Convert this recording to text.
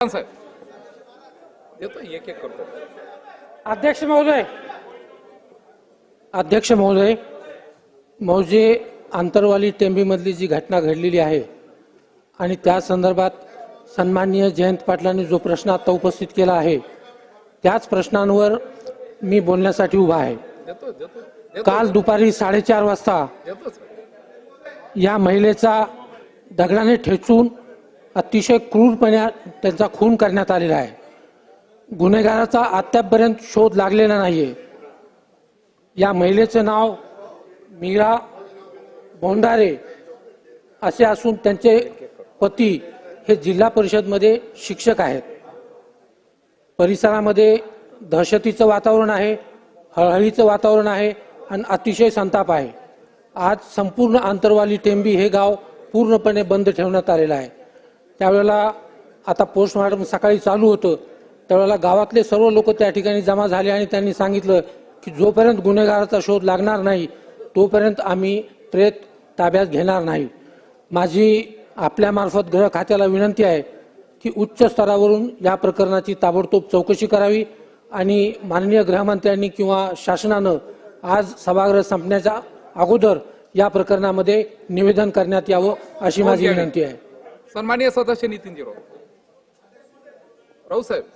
साहेब. देतो एक एक करतो. अध्यक्ष महोदय. अध्यक्ष महोदय मौजे आंतरवाली टेंबीमधली जी घटना घडलेली आहे आणि त्या संदर्भात सन्माननीय जयंत पाटलांनी जो प्रश्न आता उपस्थित केला आहे त्याच प्रश्नांवर मी बोलण्यासाठी उभा आहे. काल दुपारी साडेचार वाजता या महिलेचा दगडाने ठेचून अतिशय क्रूरपणे त्यांचा खून करण्यात आलेला आहे. गुन्हेगाराचा अद्यापपर्यंत शोध लागलेला नाही आहे या महिलेचं नाव मीरा बोंडारे असे असून त्यांचे पती हे जिल्हा परिषदमध्ये शिक्षक आहेत. परिसरामध्ये दहशतीचं वातावरण आहे हळहळीचं वातावरण आहे आणि अतिशय संताप आहे. आज संपूर्ण आंतरवाली टेंबी हे गाव पूर्णपणे बंद ठेवण्यात आलेलं आहे. त्यावेळेला आता पोस्टमॉर्टम सकाळी चालू होतं. त्यावेळेला गावातले सर्व लोक त्या ठिकाणी जमा झाले आणि त्यांनी सांगितलं की जोपर्यंत गुन्हेगाराचा शोध लागणार नाही तोपर्यंत आम्ही प्रेत ताब्यात घेणार नाही. माझी आपल्यामार्फत गृह खात्याला विनंती आहे की उच्च स्तरावरून या प्रकरणाची ताबडतोब चौकशी करावी आणि माननीय गृहमंत्र्यांनी किंवा शासनानं आज सभागृह संपण्याच्या अगोदर या प्रकरणामध्ये निवेदन करण्यात यावं अशी माझी विनंती आहे. सन्माननीय सदस्य नितीन राऊत राऊत साहेब.